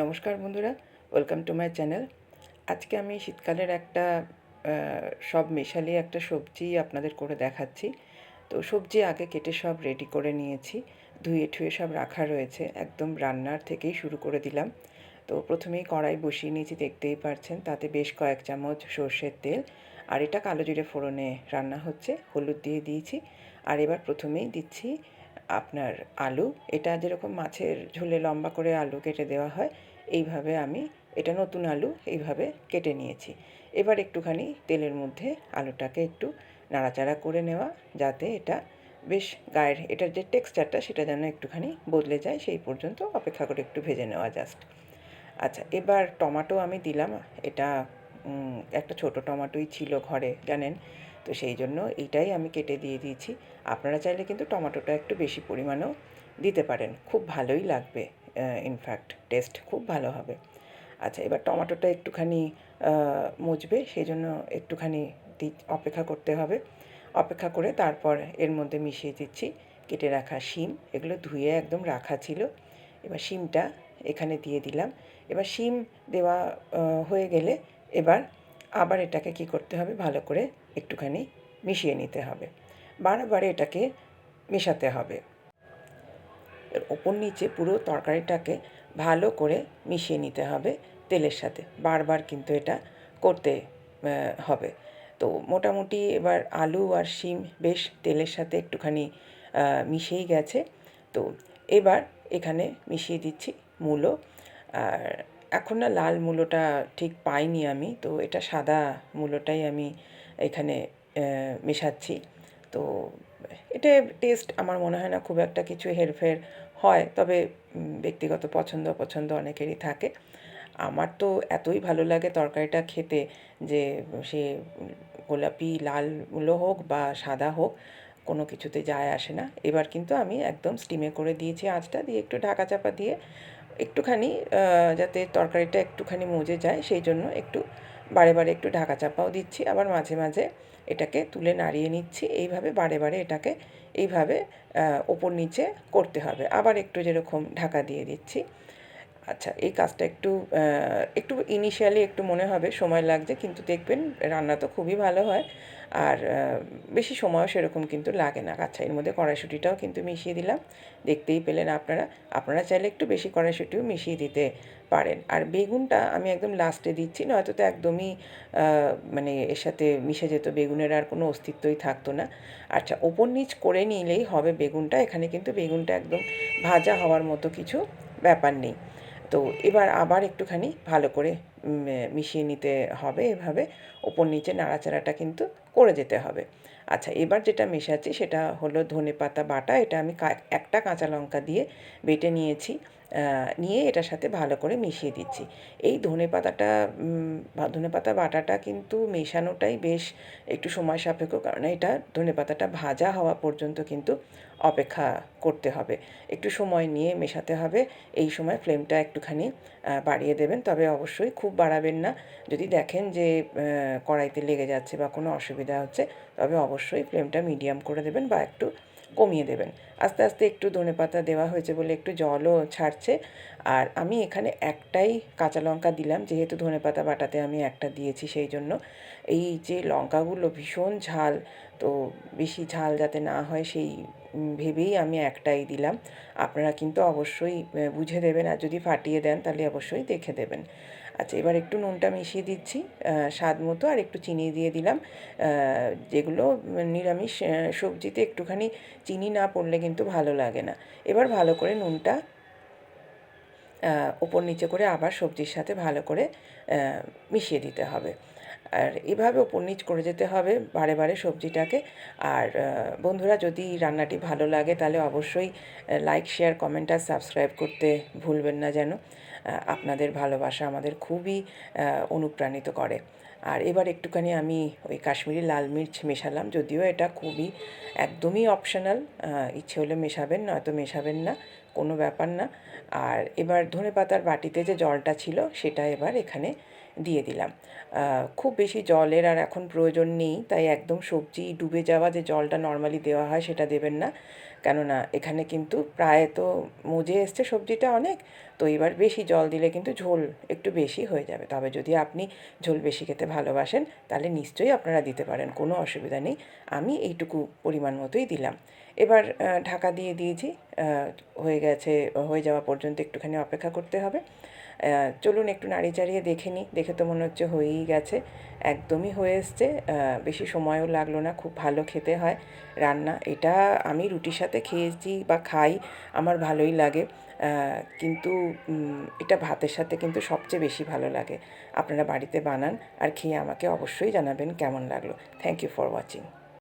নমস্কার বন্ধুরা welcome to my channel আজকে আমি শীতকালের একটা সব মেশালি একটা সবজি আপনাদের করে দেখাচ্ছি। তো সবজি আগে কেটে সব রেডি করে নিয়েছি, ধুয়ে ঠুয়ে সব রাখা রয়েছে, একদম রান্নার থেকেই শুরু করে দিলাম। তো প্রথমেই কড়াই বসিয়ে নিয়েছি, দেখতেই পারছেন, তাতে বেশ কয়েক চামচ সর্ষের তেল, আর এটা কালো জিরে ফোড়নে রান্না হচ্ছে, হলুদ দিয়ে দিয়েছি। আর এবার প্রথমেই দিচ্ছি আপনার আলু, এটা যেরকম মাছের ঝোলে লম্বা করে আলু কেটে দেওয়া হয়, এইভাবে আমি এটা নতুন আলু এইভাবে কেটে নিয়েছি। এবার একটুখানি তেলের মধ্যে আলুটাকে একটু নাড়াচাড়া করে নেওয়া, যাতে এটা বেশ গায়ের, এটার যে টেক্সচারটা সেটা যেন একটুখানি বদলে যায়, সেই পর্যন্ত অপেক্ষা করে একটু ভেজে নেওয়া জাস্ট আচ্ছা এবার টমাটো আমি দিলাম, এটা একটা ছোট টমাটোই ছিল ঘরে, জানেন? তো সেই জন্য এইটাই আমি কেটে দিয়ে দিয়েছি। আপনারা চাইলে কিন্তু টমেটোটা একটু বেশি পরিমাণেও দিতে পারেন। খুব ভালোই লাগবে ইনফ্যাক্ট টেস্ট খুব ভালো হবে। আচ্ছা এবার টমেটোটা একটুখানি মুচবে সেই জন্য একটুখানি অপেক্ষা করতে হবে। অপেক্ষা করে তারপর এর মধ্যে মিশিয়ে দিচ্ছি, কেটে রাখা শিম, এগুলো ধুয়ে একদম রাখা ছিল। এবার শিমটা এখানে দিয়ে দিলাম। এবার শিম দেওয়া হয়ে গেলে এবার আবার এটাকে কি করতে হবে? ভালো করে একটুখানি মিশিয়ে নিতে হবে। বারবার এটাকে মেশাতে হবে। ওপর নিচে পুরো তরকারিটাকে ভালো করে মিশিয়ে নিতে হবে তেলের সাথে। বারবার কিন্তু এটা করতে হবে। তো মোটামুটি এবার আলু আর শিম বেশ তেলের সাথে একটুখানি মিশেই গেছে। তো এবার এখানে মিশিয়ে দিচ্ছি মূলো আর এখন না লাল মূলোটা ঠিক পাইনি আমি, তো এটা সাদা মূলোটাই আমি এখানে মেশাচ্ছি। তো এটা টেস্ট আমার মনে হয় না খুব একটা কিছু হেরফের হয়, তবে ব্যক্তিগত পছন্দ অপছন্দ অনেকেরই থাকে। আমার তো এতই ভালো লাগে তরকারিটা খেতে যে, সে গোলাপি লাল মূলো হোক বা সাদা হোক, কোনো কিছুতে যায় আসে না। এবার কিন্তু আমি একদম স্টিমে করে দিয়েছি আঁচটা, দিয়ে একটু ঢাকা চাপা দিয়ে একটুখানি যাতে তরকারিটা একটুখানি মজে যায়, সেই জন্য একটু বারে বারে একটু ঢাকা চাপাও দিচ্ছি। আবার মাঝে মাঝে এটাকে তুলে নাড়িয়ে নিচ্ছি। এইভাবে বারে বারে এটাকে এইভাবে ওপর নিচে করতে হবে। আবার একটু যেরকম ঢাকা দিয়ে দিচ্ছি। আচ্ছা এই কাজটা একটু একটু ইনিশিয়ালি একটু মনে হবে, সময় লাগছে, কিন্তু দেখবেন রান্না তো খুবই ভালো হয়। আর বেশি সময়ও সেরকম কিন্তু লাগে না। আচ্ছা এর মধ্যে কড়াইশুঁটিটাও কিন্তু মিশিয়ে দিলাম। দেখতেই পেলেন আপনারা। আপনারা চাইলে একটু বেশি কড়াইশুঁটিও মিশিয়ে দিতে পারেন। আর বেগুনটা আমি একদম লাস্টে দিচ্ছি, নয়তো তো একদমই মানে এর সাথে মিশে যেত, বেগুনের আর কোনো অস্তিত্বই থাকতো না। আচ্ছা ওপর নিচ করে নিলেই হবে বেগুনটা। এখানে কিন্তু বেগুনটা একদম ভাজা হওয়ার মতো কিছু ব্যাপার নেই। তো এবার আবার একটুখানি ভালো করে মিশিয়ে নিতে হবে এভাবে। ওপর নিচে নাড়াচাড়াটা কিন্তু করে যেতে হবে। আচ্ছা এবার যেটা মেশাচ্ছি সেটা হলো ধনে পাতা বাটা। এটা আমি একটা কাঁচা লঙ্কা দিয়ে বেটে নিয়েছি নিয়ে এটার সাথে ভালো করে মিশিয়ে দিচ্ছি। এই ধনে পাতাটা ধনে পাতা বাটাটা কিন্তু মেশানোটাই বেশ একটু সময় সাপেক্ষ, কারণ এটা ধনে পাতাটা ভাজা হওয়া পর্যন্ত কিন্তু অপেক্ষা করতে হবে। একটু সময় নিয়ে মেশাতে হবে। এই সময় ফ্লেমটা একটুখানি বাড়িয়ে দেবেন। তবে অবশ্যই খুব বাড়াবেন না। যদি দেখেন যে কড়াইতে লেগে যাচ্ছে বা কোনো অসুবিধা হচ্ছে তবে অবশ্যই ফ্লেমটা মিডিয়াম করে দেবেন বা একটু কমিয়ে দেবেন। আস্তে আস্তে একটু ধনেপাতা দেওয়া হয়েছে বলে একটু জলও ছাড়ছে। আর আমি এখানে একটাই কাঁচা লঙ্কা দিলাম, যেহেতু ধনেপাতা বাটাতে আমি একটা দিয়েছি সেই জন্য। এই যে লঙ্কাগুলো ভীষণ ঝাল, তো বেশি ঝাল যাতে না হয় সেই ভেবেই আমি একটাই দিলাম। আপনারা কিন্তু অবশ্যই বুঝে দেবেন আর যদি ফাটিয়ে দেন তাহলে অবশ্যই দেখে দেবেন। আচ্ছা এবার একটু নুনটা মিশিয়ে দিচ্ছি স্বাদ মতো, আর একটু চিনি দিয়ে দিলাম। যেগুলো নিরামিষ সবজিতে একটুখানি চিনি না পড়লে কিন্তু ভালো লাগে না। এবার ভালো করে নুনটা ওপর নিচে করে আবার সবজির সাথে ভালো করে মিশিয়ে দিতে হবে। আর এভাবে ওপর নিচ করে যেতে হবে বারে বারে সবজিটাকে। আর বন্ধুরা, যদি রান্নাটি ভালো লাগে, তাহলে অবশ্যই লাইক শেয়ার কমেন্ট আর সাবস্ক্রাইব করতে ভুলবেন না যেন। আপনাদের ভালোবাসা আমাদের খুবই অনুপ্রাণিত করে। আর এবার একটুখানি আমি ওই কাশ্মীরি লাল মির্চ মেশালাম, যদিও এটা খুবই একদমই অপশনাল ইচ্ছে হলে মেশাবেন, নয়তো মেশাবেন না, কোনো ব্যাপার না। আর এবার ধনে পাতার বাটিতে যে জলটা ছিল, সেটা এবার এখানে দিয়ে দিলাম। খুব বেশি জলের আর এখন প্রয়োজন নেই, তাই একদম সবজি ডুবে যাওয়া যে জলটা নর্মালি দেওয়া হয়, সেটা দেবেন না। কেননা এখানে কিন্তু প্রায় তো মজে এসছে সবজিটা অনেক, তো এবার বেশি জল দিলে কিন্তু ঝোল একটু বেশি হয়ে যাবে। তবে যদি আপনি ঝোল বেশি খেতে ভালোবাসেন, তাহলে নিশ্চয়ই আপনারা দিতে পারেন, কোনো অসুবিধা নেই। আমি এইটুকু পরিমাণ মতোই দিলাম। এবার ঢাকা দিয়ে দিয়েছি হয়ে গেছে, হয়ে যাওয়া পর্যন্ত একটুখানি অপেক্ষা করতে হবে। চলুন একটু নাড়ি চাড়িয়ে দেখে নিই। দেখে তো মনে হচ্ছে হয়েই গেছে। একদমই হয়ে এসছে। বেশি সময়ও লাগল না। খুব ভালো খেতে হয় রান্না। এটা আমি রুটির সাথে খেয়েছি বা খাই, আমার ভালোই লাগে। কিন্তু এটা ভাতের সাথে কিন্তু সবচেয়ে বেশি ভালো লাগে। আপনারা বাড়িতে বানান আর খেয়ে আমাকে অবশ্যই জানাবেন কেমন লাগল। Thank you for watching